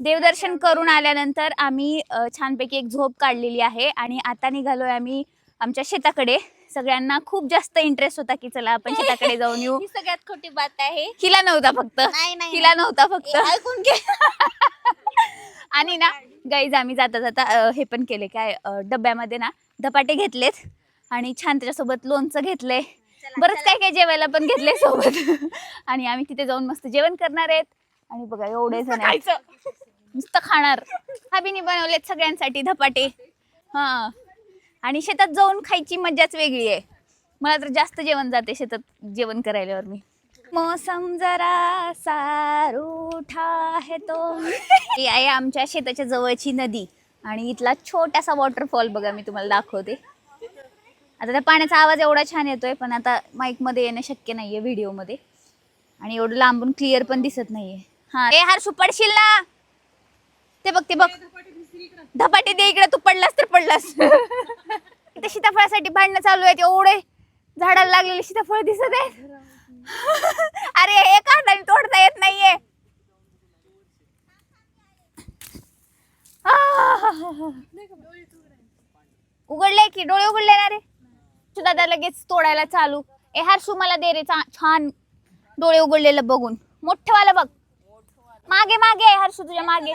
देवदर्शन करून आल्यानंतर आम्ही छानपैकी एक झोप काढलेली आहे आणि आता निघालोय आम्ही आमच्या शेताकडे. सगळ्यांना खूप जास्त इंटरेस्ट होता की चला आपण शेताकडे जाऊन येऊ. ही सगळ्यात खोटी बात आहे. हिला नव्हता फक्त. नाही नाही हिला नव्हता फक्त. ए, ऐकून घे. आणि ना गाईज आम्ही जाता जाता हे पण केले काय डब्यामध्ये ना धपाटे घेतलेत आणि छान त्याच्यासोबत लोणचं घेतलंय. बरंच काय काय जेवायला पण घेतलंय सोबत. आणि आम्ही तिथे जाऊन मस्त जेवण करणार आहेत. आणि बघा एवढे जण आहेत. नुसतं खाणार. भाभीने बनवलेत सगळ्यांसाठी धपाटे. हा. आणि शेतात जाऊन खायची मजाच वेगळी आहे. मला तर जास्त जेवण जाते शेतात जेवण करायल्यावर मी. मौसम जरा सारूठा है तो. ही आहे आमच्या शेताच्या जवळची नदी. आणि इथला छोटासा वॉटरफॉल बघा मी तुम्हाला दाखवते. आता त्या पाण्याचा आवाज एवढा छान येतोय पण आता माईकमध्ये येणं शक्य नाहीये व्हिडिओमध्ये. आणि एवढं लांबून क्लिअर पण दिसत नाहीये. हा ए हार सुपडशील ना? ते बघ ते बघ. धपाटे दे इकडे तू पडलास तर पडलास. इथे सीताफळासाठी भांडणं चालू आहेत एवढे. झाडाला लागलेले सीताफळ दिसत आहेत. अरे एका हाताने तोडता येत नाहीये. आह. उघडले की डोळे उघडले ना रे? दादा लगेच तोडायला चालू. ए हर्षू मला दे रे चा- छान डोळे उघडलेलं बघून. मोठे वाला बघ. मागे मागे आहे हर्षू तुझ्या मागे.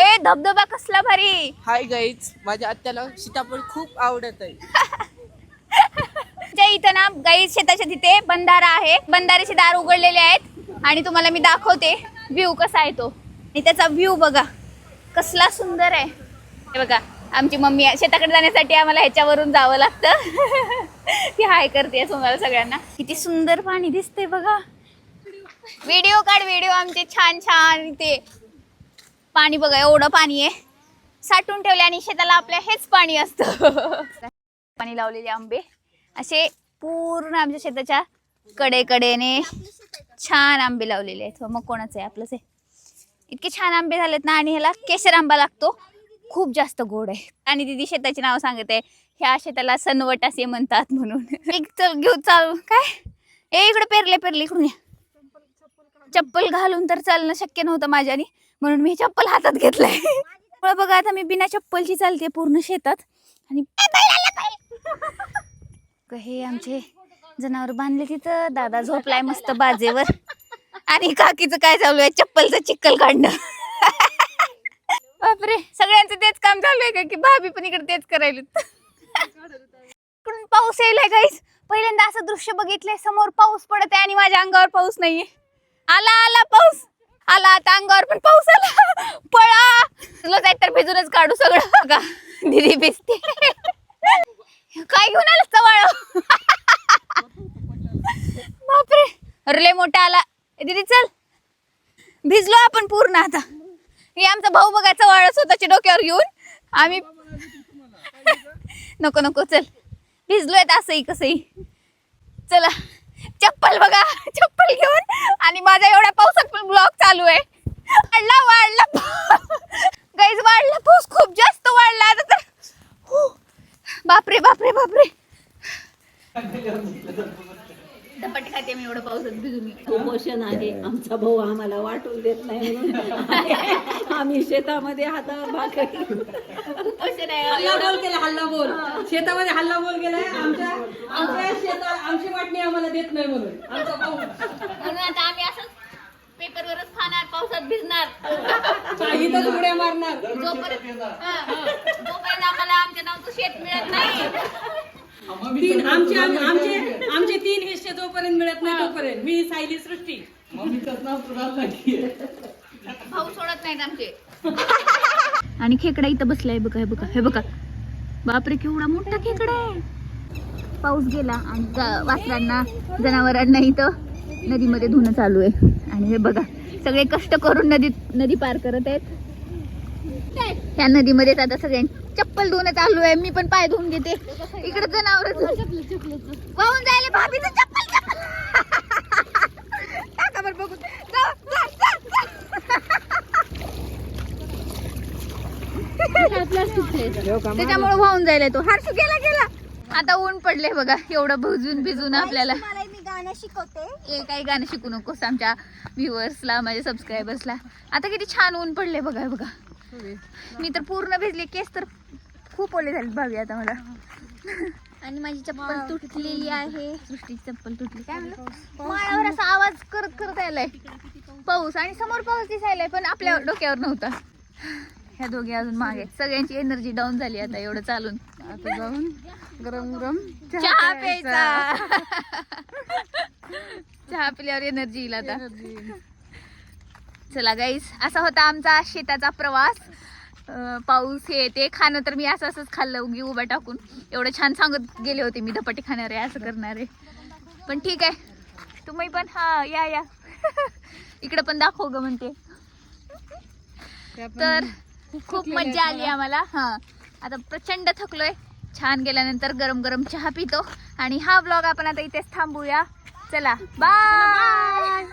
ए धबधबा कसला भारी. हाय गाईज माझ्या आत्याला सीताफळ खूप आवडत आहे. त्या इथं ना गाई शेताच्या तिथे बंधारा आहे. बंधाऱ्याचे दार उघडलेले आहेत. आणि तुम्हाला मी दाखवते व्ह्यू कसा आहे तो. आणि त्याचा व्ह्यू बघा. कसला सुंदर आहे. हे बघा. आमची मम्मी. शेताकडे जाण्यासाठी आम्हाला ह्याच्यावरून जावं लागतं. ती हाय करते तुम्हाला सगळ्यांना. किती सुंदर पाणी दिसते बघा. व्हिडिओ काढ व्हिडिओ आमचे छान छान ते पाणी बघा एवढं पाणी आहे. साठवून ठेवले आणि शेताला आपल्या हेच पाणी असतं. पाणी लावलेले आंबे. असे पूर्ण आमच्या शेताच्या कडेकडेने छान आंबे लावलेले आहेत. मग कोणाचं आहे? आपलंच आहे. इतके छान आंबे झालेत ना आणि ह्याला केशर आंबा लागतो. खूप जास्त गोड आहे. आणि दिदी शेताची नाव सांगते ह्या शेताला सनवट असे म्हणतात म्हणून. एक चल घेऊ चालू. काय? ए इकडे पेरले पेरले इकडून या. चप्पल घालून तर चालणं शक्य नव्हतं माझ्याने म्हणून मी चप्पल हातात घेतलंय. बघा आता मी बिना चप्पलची चालते पूर्ण शेतात. आणि हे आमचे जनावर बांधले तिथं. दादा झोपलाय मस्त बाजेवर. आणि काकीचं काय चालू आहे? चप्पलचं चिक्कल काढणं. बापरे सगळ्यांचं तेच काम चालू आहे का की भाभी पण इकडे तेच करायला इकडून पाऊस यायलाय काहीच पहिल्यांदा असं दृश्य बघितलंय समोर पाऊस पडत आहे आणि माझ्या अंगावर पाऊस नाहीये. आला आला पाऊस. आला आता अंगावर पण पाऊस आला. पळा. तुला जाय तर भिजूनच काढू सगळं. बघा दिदी भिजते. काय घेऊन आलं चवाळ बापरे अरे लय मोठा आला. दीदी चल. भिजलो आपण पूर्ण आता. हे आमचा भाऊ बघा चवाळ स्वतःच्या डोक्यावर घेऊन. आम्ही नको नको चल. भिजलोय असंही कसंही. चला. चप्पल बघा. चप्पल घेऊन. आणि माझा एवढ्या पावसात पण ब्लॉग चालू आहे. वाढला वाढला. गाईज वाढला. पाऊस खूप जास्त वाढला आता तर. बापरे बापरे बापरे. धपाटे खाते मी एवढं पावसात भिजून उपोषण आहे. आमचा भाऊ आम्हाला वाटून देत नाही म्हणून आम्ही शेतामध्ये हातावर भाकरी उपोषण आहे. हल्ला बोल केला हल्ला बोल. शेतामध्ये हल्ला बोल केलाय आमच्या आमच्या शेता आमची वाटणी आम्हाला देत नाही म्हणून. आमचा भाऊ. म्हणून आता आम्ही असंच पेपरवरच खाणार पावसात भिजणार. इथंच उड्या मारणार. जोपर्यंत हा, जोपर्यंत आम्हाला आमच्या नावचं शेत मिळत नाही. तीन आमचे आम- आमचे आमचे तीन हिस्से जोपर्यंत मिळत नाही तोपर्यंत. मी सायली सृष्टी. भाऊ सोडत नाहीत आमचे. आणि खेकडा इथं बसलाय बघा हे बघा हे बघा. बापरे केवढा मोठा खेकडा आहे. पाऊस गेला आणि गा- वासरांना जनावरांना इथं नदीमध्ये धुणं चालू आहे. आणि हे बघा सगळे कष्ट करून नदी नदी पार करत आहेत. ह्या नदीमध्ये आता सगळ्यांनी चप्पल धुणं चालू आहे. मी पण पाय धुवून घेते. इकडे जनावर वाहून जायला भाभीचं चप्पल चप्पल. टाका बरं बघून. जा, जा, जा, जा. त्याच्यामुळे वाहून जायला तो हर्षू गेला गेला. आता ऊन पडले बघा. एवढं भिजून भिजून आपल्याला. मला मी गाणं शिकवते. ए काही गाणं शिकू नकोस आमच्या व्ह्युअर्सला माझ्या सबस्क्रायबर्सला आता किती छान ऊन पडले बघा बघा. मी तर पूर्ण भिजले. केस तर खूप ओले झाले भावी आता मला. आणि माझी चप्पल तुटलेली आहे. सृष्टीची चप्पल तुटली. काय म्हणलं? माळावर असा आवाज करत करत यायलाय. पाऊस आणि समोर पाऊस दिसायलाय पण आपल्या डोक्यावर नव्हता. ह्या दोघी अजून मागे. सगळ्यांची एनर्जी डाऊन झाली आता एवढं चालून. आता जाऊन गरम गरम चहा प्यायचा. चहा पिल्यावर एनर्जी येईल आता. चला गाईस असा होता आमचा शेताचा प्रवास. पाऊस हे ते खाणं तर मी असं असंच खाल्लं. उगी उभा टाकून. एवढं छान सांगत गेले होते मी धपाटे खाणार आहे असं करणार. आहे पण ठीक आहे. तुम्ही पण हा या या. इकडे पण दाखव ग म्हणते. तर खूप मज्जा आली आम्हाला. हा. आता प्रचंड थकलोय. छान गेल्यानंतर गरम गरम चहा पितो. आणि हा ब्लॉग आपण आता इथेच थांबूया. चला बाय!